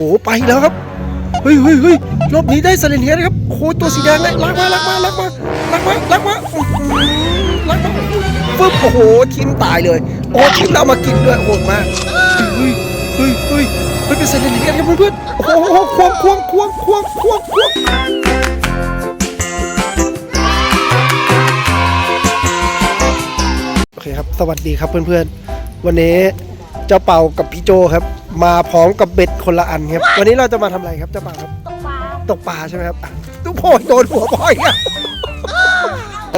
โอ้ไปแล้วครับเฮ้ยเฮ้ยเฮ้ยรอบนี้ได้สเลนเฮดนะครับโอ้โหตัวสีแดงเลยลากมาลากมาลากมาลากมาลากมาลากมาฟึบโอ้โหทิมตายเลยโอ้ทิมเรามากินด้วยโหดมากเฮ้ยเฮ้ยเฮ้ยเฮ้ยเป็นสเลนเฮดครับเพื่อนๆโอ้โหควงควงควงควงควงควงโอเคครับสวัสดีครับเพื่อนๆวันนี้เจ้าเป่ากับพี่โจครับ มาพร้อมกับเบ็ดคนละอันครับ วันนี้เราจะมาทำอะไรครับเจ้าเป่าครับ ตกปลาตกปลาใช่ไหมครับอะทุกโพยโดนหัวพ่อยอะ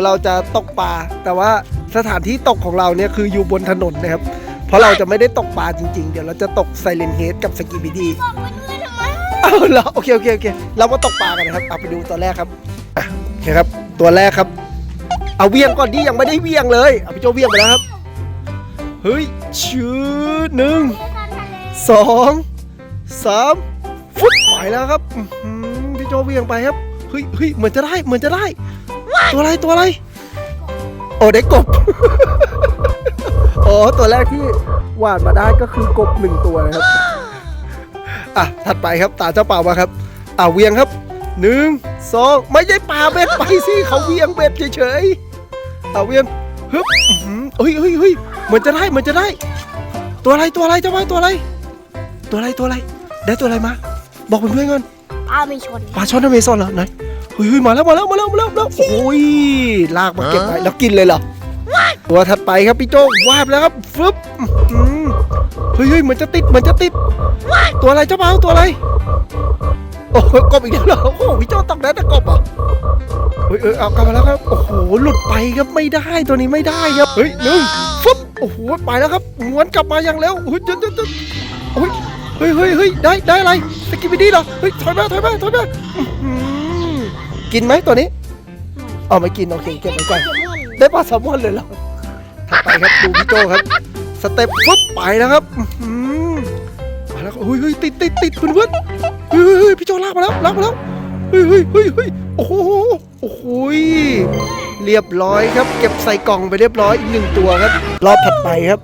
เราจะตกปลา แต่ว่าสถานที่ตกของเราเนี่ยคืออยู่บนถนนนะครับ เพราะเราจะไม่ได้ตกปลาจริงๆ เดี๋ยวเราจะตกไซเลนเฮดกับสกีบีดีบอกเพื่อนๆทำไมเอาเหรอโอเคโอเคโอเค เรามาตกปลากันนะครับเอาไปดูตัวแรกครับอะโอเคครับ ตัวแรกครับ เอาเวียงก่อนที่ยังไม่ได้เวียงเลย เอาพี่โจเวียงไปแล้วครับ เฮ้ยชื่อหนึ่ง สองสามฟุบไปแล้วครับพี่โจเวียงไปครับเฮ้ยเฮ้ยเหมือนจะได้เหมือนจะได้ ตัวอะไรตัวอะไรโอ้ได้กบอ๋อตัวแรกที่หวานมาได้ก็คือกบหนึ่งตัวนะครับอะถัดไปครับตาเจ้าป่ามาครับอ่าเวียงครับหนึ่งสองไม่ใช่ปลาเบ็ดไปสิเขาเวียงเบ็ดเฉยๆอ่าเวียงฮึบเฮ้ยเฮ้ยเฮ้ยเหมือนจะได้เหมือนจะได้ ตัวอะไรตัวอะไรเจ้าไม้ตัวอะไร ตัวอะไรตัวอะไร ได้ตัวอะไรมา บอกเพื่อนๆก่อนปลาไม่ชนปลาช่อนอเมซอนเหรอไหนเฮ้ยเฮ้ยมาแล้วมาแล้วมาแล้วมาแล้วมาแล้วโอ้ยลากมาเก็บไว้แล้วกินเลยเหรอตัวถัดไปครับพี่โจวาบแล้วครับฟึบอื้อหือเฮ้ยเฮ้ยเหมือนจะติดเหมือนจะติด ตัวอะไรเจ้าเปล่าตัวอะไร โอ้โหกบอีกแล้วเหรอโอ้โหพี่โจตกได้แต่กบเหรอะเฮ้ยเออเอากลับมาแล้วครับ โอ้โหหลุดไปครับไม่ได้ตัวนี้ไม่ได้ครับเฮ้ยหนึ่งฟึบโอ้โหไปแล้วครับม้วนกลับมาอย่างเร็วโอ้ยเดี๋ยวเดี๋ยวเดี๋ยวโอ้ยเฮ้ยเฮ้ยเฮ้ยได้ได้อะไรสกิปปี้ดีเหรอเฮ้ยถอยมาถอยมาถอยมาอื้อหือกินไหมตัวนี้เอาไม่กินโอเคเก็บไว้ก่อนเดี๋ยวมันได้ปลาแซลมอนเลยเหรอถัดไปครับดูพี่โจครับสเต็ปฟึบไปแล้วครับอื้อหือมาแล้วครับเฮ้ยเฮ้ยติดติดติดเพื่อนเพื่อนเฮ้ยเฮ้ยเฮ้ยพี่โจลากมาแล้วลากมาแล้วเฮ้ยเฮ้ยเฮ้ยเฮ้ยโอ้โหโอ้โหยเรียบร้อยครับ เก็บใส่กล่องไปเรียบร้อยอีกหนึ่งตัวครับรอบถัดไปครับ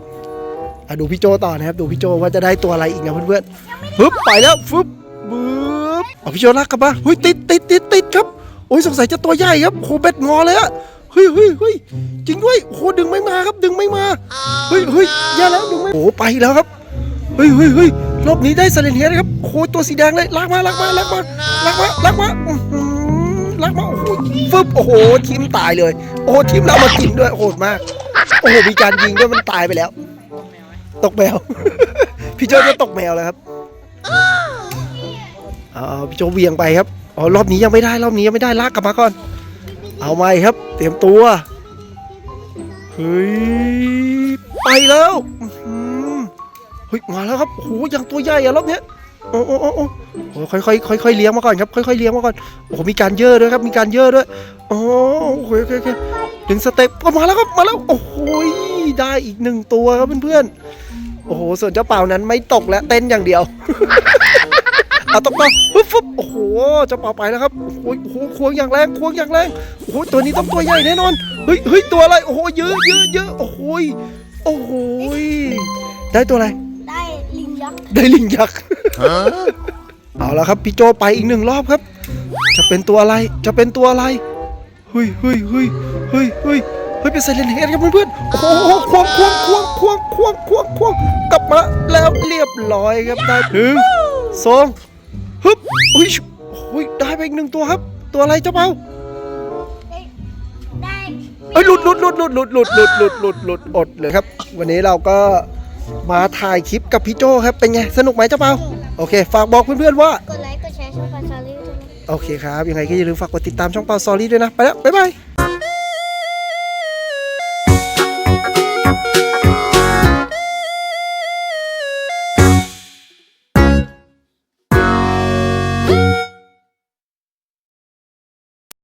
อะดูพี่โจต่อนะครับดูพี่โจว่าจะได้ตัวอะไรอีกนะเพื่อนๆปึ๊บไปแล้วฟึบบึ๊บเอาพี่โจลากกลับมาเฮ้ยติดติดติดติดครับโอ้ยสงสัยจะตัวใหญ่ครับโหเบ็ดงอเลยอะเฮ้ยเฮ้ยเฮ้ยจริงด้วยโหดึงไม่มาครับดึงไม่มาเฮ้ยเฮ้ยแย่แล้วดึงไม่โอ้ไปแล้วครับเฮ้ยเฮ้ยเฮ้ยรอบนี้ได้สเลนเฮดนะครับโคตัวสีแดงเลยลากมาลากมาลากมาลากมาลากมาอื้อหือลากมาโอ้โหฟึบโอ้โหทิมตายเลย โอ้โหทิมเรามากินด้วยโหดมากโอ้โหมีการยิงด้วยมันตายไปแล้ว ตกแมว พี่โจจะตกแมวแล้วครับเอาเอาพี่โจเวียงไปครับอ๋อรอบนี้ยังไม่ได้รอบนี้ยังไม่ได้ลากกลับมาก่อน เอาใหม่ครับ เตรียมตัวเฮ้ยไปแล้วอื้อหือเฮ้ยมาแล้วครับโอ้โหยังตัวใหญ่อะรอบเนี้ย โอ้โอ้โอ้โอ้โอ้ค่อยค่อยค่อยค่อยๆเลี้ยงมาก่อนครับค่อยๆเลี้ยงมาก่อนโอ้โหมีการเย่อด้วยครับมีการเย่อด้วยโอ้โอเคโอเคโอเคถึงสเต็ปก็มาแล้วครับมาแล้วโอ้โหได้อีกหนึ่งตัวครับเพื่อนๆโอ้โหส่วนเจ้าเป่านั้นไม่ตกแล้วเต้นอย่างเดียวเอาตกมาฟึบฟึบโอ้โหเจ้าเป่าไปแล้วครับโอ้โหโอ้โหควงอย่างแรงควงอย่างแรงโอ้โหตัวนี้ต้องตัวใหญ่แน่นอนเฮ้ยเฮ้ยตัวอะไรโอ้โหเยอะเยอะเยอะโอ้โหโอ้โหได้ตัวอะไรได้ลิงยักษ์ได้ลิงยักษ์ เอาละครับพี่โจไปอีกหนึ่งรอบครับ จะเป็นตัวอะไรจะเป็นตัวอะไรเฮ้ยเฮ้ยเฮ้ยเฮ้ยเฮ้ยเฮ้ยเป็นไซเลนเฮดครับเพื่อนๆโอ้โหควงควงควงควงควงควงควงกลับมาแล้วเรียบร้อยครับได้ถึงสองฮึบอุ้ยอุ้ยได้ไปอีกหนึ่งตัวครับ ตัวอะไรเจ้าเปาได้เอ้ยหลุดหลุดหลุดหลุดหลุดหลุดหลุดหลุดหลุดหลุดอดเลยครับ วันนี้เราก็ มาถ่ายคลิปกับพี่โจครับ เป็นไง สนุกไหมเจ้าเปาโอเค ฝากบอกเพื่อนๆว่า กดไลค์ กดแชร์ช่องปันซาลิวด้วยนะ โอเคครับ ยังไงก็อย่าลืมฝากกดติดตามช่องเปาซอรี่ด้วยนะ ไปแล้ว บ๊ายบาย